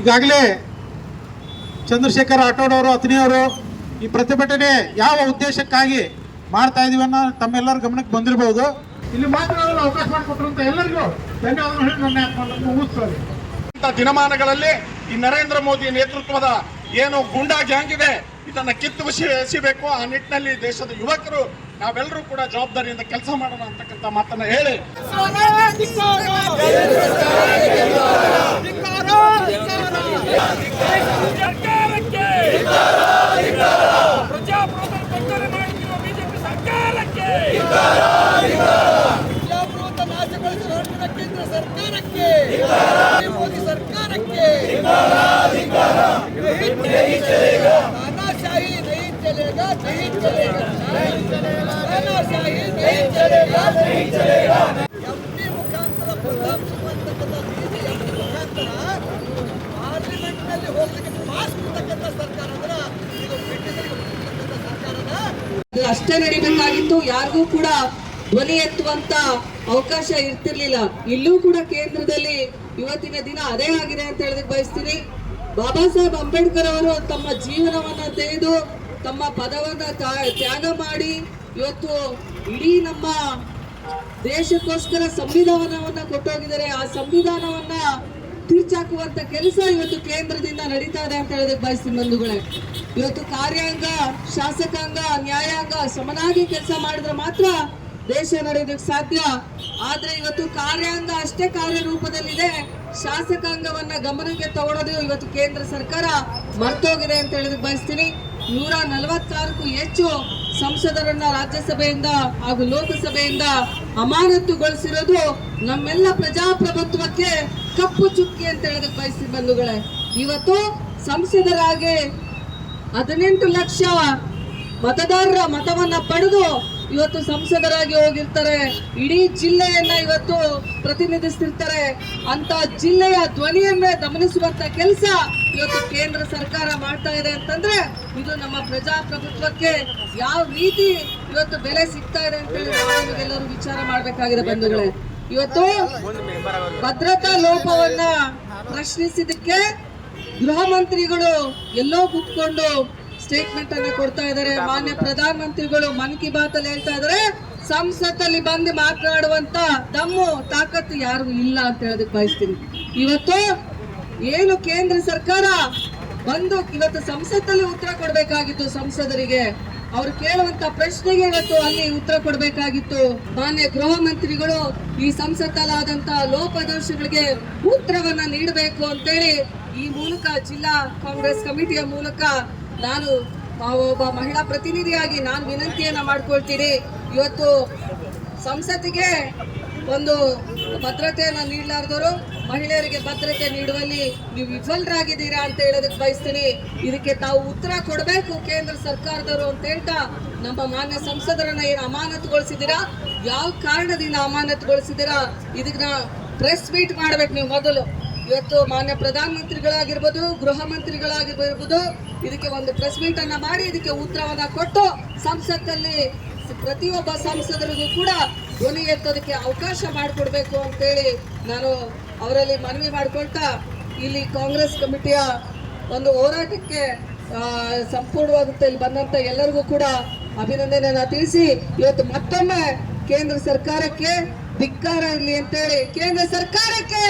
ಈಗಾಗಲೇ ಚಂದ್ರಶೇಖರ್ ಆಟೋಡವರು ಅಥನಿಯವರು ಈ ಪ್ರತಿಭಟನೆ ಯಾವ ಉದ್ದೇಶಕ್ಕಾಗಿ ಮಾಡ್ತಾ ಇದೀವಿ ಅನ್ನೋ ತಮ್ಮೆಲ್ಲರ ಗಮನಕ್ಕೆ ಬಂದಿರಬಹುದು ಇಲ್ಲಿ ಮಾತನಾಡಲು ಅವಕಾಶ ಮಾಡಿಕೊಟ್ಟಿರುವಂತ ಎಲ್ಲರಿಗೂ ಧನ್ಯವಾದಗಳು ಇಂಥ ದಿನಮಾನಗಳಲ್ಲಿ ಈ ನರೇಂದ್ರ ಮೋದಿ ನೇತೃತ್ವದ ಏನು ಗೂಂಡಾ ಗ್ಯಾಂಗ್ ಇದೆ. ಇದನ್ನು ಕಿತ್ತು ಎಸಿಬೇಕು ಆ ನಿಟ್ಟಿನಲ್ಲಿ ದೇಶದ ಯುವಕರು ನಾವೆಲ್ಲರೂ ಕೂಡ ಜವಾಬ್ದಾರಿಯಿಂದ ಕೆಲಸ ಮಾಡೋಣ ಅಂತಕ್ಕಂಥ ಮಾತನ್ನ ಹೇಳಿ. ಸರ್ಕಾರಕ್ಕೆ ಅಷ್ಟೇ ನಡಿಬೇಕಾಗಿತ್ತು, ಯಾರಿಗೂ ಕೂಡ ಧ್ವನಿ ಎತ್ತುವಂತ ಅವಕಾಶ ಇರ್ತಿರ್ಲಿಲ್ಲ. ಇಲ್ಲೂ ಕೂಡ ಕೇಂದ್ರದಲ್ಲಿ ಇವತ್ತಿನ ದಿನ ಅದೇ ಆಗಿದೆ ಅಂತ ಹೇಳೋದಕ್ಕೆ ಬಯಸ್ತೀನಿ. ಬಾಬಾ ಸಾಹೇಬ್ ಅಂಬೇಡ್ಕರ್ ಅವರು ತಮ್ಮ ಜೀವನವನ್ನ ತೆಗೆದು ತಮ್ಮ ಪದವನ್ನ ತ್ಯಾ- ತ್ಯಾಗ ಮಾಡಿ ಇವತ್ತು ಇಡೀ ನಮ್ಮ ದೇಶಕ್ಕೋಸ್ಕರ ಸಂವಿಧಾನವನ್ನ ಕೊಟ್ಟೋಗಿದ್ದಾರೆ. ಆ ಸಂವಿಧಾನವನ್ನ ತಿರ್ಚಾಕುವಂತ ಕೆಲಸ ಇವತ್ತು ಕೇಂದ್ರದಿಂದ ನಡೀತಾ ಇದೆ ಅಂತ ಹೇಳೋದಕ್ಕೆ ಬಯಸ್ತೀನಿ ಬಂಧುಗಳೇ. ಇವತ್ತು ಕಾರ್ಯಾಂಗ, ಶಾಸಕಾಂಗ, ನ್ಯಾಯಾಂಗ ಸಮನಾಗಿ ಕೆಲಸ ಮಾಡಿದ್ರೆ ಮಾತ್ರ ದೇಶ ನಡೆಯೋದಕ್ಕೆ ಸಾಧ್ಯ. ಆದ್ರೆ ಇವತ್ತು ಕಾರ್ಯಾಂಗ ಅಷ್ಟೇ ಕಾರ್ಯರೂಪದಲ್ಲಿದೆ. ಶಾಸಕಾಂಗವನ್ನ ಗಮನಕ್ಕೆ ತಗೊಳ್ಳೋದು ಇವತ್ತು ಕೇಂದ್ರ ಸರ್ಕಾರ. ಮರ್ತೋಗಿದೆ ಅಂತ ಹೇಳೋದಕ್ಕೆ ಬಯಸ್ತೀನಿ. ನೂರ ನಲವತ್ತಾರಕ್ಕೂ ಹೆಚ್ಚು ಸಂಸದರನ್ನ ರಾಜ್ಯಸಭೆಯಿಂದ ಹಾಗೂ ಲೋಕಸಭೆಯಿಂದ ಅಮಾನತುಗೊಳಿಸಿರೋದು ನಮ್ಮೆಲ್ಲ ಪ್ರಜಾಪ್ರಭುತ್ವಕ್ಕೆ ಕಪ್ಪು ಚುಕ್ಕಿ ಅಂತ ಹೇಳೋದಕ್ಕೆ ಬಯಸ್ತೀನಿ ಬಂಧುಗಳೇ. ಇವತ್ತು ಸಂಸದರಾಗಿ ಹದಿನೆಂಟು ಲಕ್ಷ ಮತದಾರರ ಮತವನ್ನ ಪಡೆದು ಇವತ್ತು ಸಂಸದರಾಗಿ ಹೋಗಿರ್ತಾರೆ. ಇಡೀ ಜಿಲ್ಲೆಯನ್ನ ಇವತ್ತು ಪ್ರತಿನಿಧಿಸ್ತಿರ್ತಾರೆ. ಅಂತ ಜಿಲ್ಲೆಯ ಧ್ವನಿಯನ್ನೇ ಗಮನಿಸುವಂತ ಕೆಲಸ ಇವತ್ತು ಕೇಂದ್ರ ಸರ್ಕಾರ ಮಾಡ್ತಾ ಇದೆ ಅಂತಂದ್ರೆ ಇದು ನಮ್ಮ ಪ್ರಜಾಪ್ರಭುತ್ವಕ್ಕೆ ಯಾವ ರೀತಿ ಇವತ್ತು ಬೆಲೆ ಸಿಗ್ತಾ ಇದೆ ಅಂತೇಳಿ ನಾವು ನಿಮಗೆಲ್ಲರೂ ವಿಚಾರ ಮಾಡ್ಬೇಕಾಗಿದೆ ಬಂಧುಗಳೇ. ಇವತ್ತು ಭದ್ರತಾ ಲೋಪವನ್ನ ಪ್ರಶ್ನಿಸಿದಕ್ಕೆ ಗೃಹ ಮಂತ್ರಿಗಳು ಎಲ್ಲೋ ಕುತ್ಕೊಂಡು ಸ್ಟೇಟ್ಮೆಂಟ್ ಅನ್ನ ಕೊಡ್ತಾ ಇದ್ದಾರೆ. ಮಾನ್ಯ ಪ್ರಧಾನ ಮಂತ್ರಿಗಳು ಮನ್ ಕಿ ಬಾತ್ ಅಲ್ಲಿ ಹೇಳ್ತಾ ಇದಾರೆ ಸಂಸತ್ತಲ್ಲಿ ಬಂದು ಮಾತನಾಡುವಂತ ದಮ್ಮು, ತಾಕತ್ತು ಯಾರು ಇಲ್ಲ ಅಂತ ಹೇಳೋದಕ್ಕೆ ಬಯಸ್ತೀನಿ. ಇವತ್ತು ಏನು ಕೇಂದ್ರ ಸರ್ಕಾರ ಬಂದು ಇವತ್ತು ಸಂಸತ್ತಲ್ಲಿ ಉತ್ತರ ಕೊಡಬೇಕಾಗಿತ್ತು ಸಂಸದರಿಗೆ. ಅವ್ರು ಕೇಳುವಂತ ಪ್ರಶ್ನೆಗೆ ಇವತ್ತು ಅಲ್ಲಿ ಉತ್ತರ ಕೊಡಬೇಕಾಗಿತ್ತು. ಮಾನ್ಯ ಗೃಹ ಮಂತ್ರಿಗಳು ಈ ಸಂಸತ್ತಲ್ಲಾದಂತ ಲೋಪದೋಷಗಳಿಗೆ ಉತ್ತರವನ್ನ ನೀಡಬೇಕು ಅಂತೇಳಿ ಈ ಮೂಲಕ ಜಿಲ್ಲಾ ಕಾಂಗ್ರೆಸ್ ಕಮಿಟಿಯ ಮೂಲಕ ನಾನು ಒಬ್ಬ ಮಹಿಳಾ ಪ್ರತಿನಿಧಿಯಾಗಿ ನಾನು ವಿನಂತಿಯನ್ನು ಮಾಡ್ಕೊಳ್ತೀನಿ. ಇವತ್ತು ಸಂಸತ್ತಿಗೆ ಒಂದು ಭದ್ರತೆಯನ್ನು ನೀಡಲಾರ್ದವರು ಮಹಿಳೆಯರಿಗೆ ಭದ್ರತೆ ನೀಡುವಲ್ಲಿ ನೀವು ವಿಫಲರಾಗಿದ್ದೀರಾ ಅಂತ ಹೇಳೋದಕ್ಕೆ ಬಯಸ್ತೀನಿ. ಇದಕ್ಕೆ ತಾವು ಉತ್ತರ ಕೊಡಬೇಕು ಕೇಂದ್ರ ಸರ್ಕಾರದವರು ಅಂತ ಹೇಳ್ತಾ ನಮ್ಮ ಮಾನ್ಯ ಸಂಸದರನ್ನ ಏನು ಅಮಾನತುಗೊಳಿಸಿದ್ದೀರಾ? ಯಾವ ಕಾರಣದಿಂದ ಅಮಾನತುಗೊಳಿಸಿದ್ದೀರಾ? ಇದನ್ನ ಪ್ರೆಸ್ ಮೀಟ್ ಮಾಡ್ಬೇಕು ನೀವು ಮೊದಲು. ಇವತ್ತು ಮಾನ್ಯ ಪ್ರಧಾನ ಮಂತ್ರಿಗಳಾಗಿರ್ಬೋದು ಗೃಹ ಮಂತ್ರಿಗಳಾಗಿರ್ಬೋದು, ಇದಕ್ಕೆ ಒಂದು ಪ್ರೆಸ್ ಮೀಟ್ ಅನ್ನ ಮಾಡಿ, ಇದಕ್ಕೆ ಉತ್ತರವನ್ನ ಕೊಟ್ಟು ಸಂಸತ್ತಲ್ಲಿ ಪ್ರತಿಯೊಬ್ಬ ಸಂಸದರಿಗೂ ಕೂಡ ಧ್ವನಿ ಎತ್ತೋದಕ್ಕೆ ಅವಕಾಶ ಮಾಡಿಕೊಡ್ಬೇಕು ಅಂತೇಳಿ ನಾನು ಅವರಲ್ಲಿ ಮನವಿ ಮಾಡಿಕೊಳ್ತಾ ಇಲ್ಲಿ ಕಾಂಗ್ರೆಸ್ ಕಮಿಟಿಯ ಒಂದು ಹೋರಾಟಕ್ಕೆ ಸಂಪೂರ್ಣವಾಗುತ್ತೆ ಇಲ್ಲಿ ಬಂದಂತ ಎಲ್ಲರಿಗೂ ಕೂಡ ಅಭಿನಂದನೆಯನ್ನ ತಿಳಿಸಿ, ಇವತ್ತು ಮತ್ತೊಮ್ಮೆ ಕೇಂದ್ರ ಸರ್ಕಾರಕ್ಕೆ ಧಿಕ್ಕಾರ ಇರಲಿ ಅಂತೇಳಿ ಕೇಂದ್ರ ಸರ್ಕಾರಕ್ಕೆ.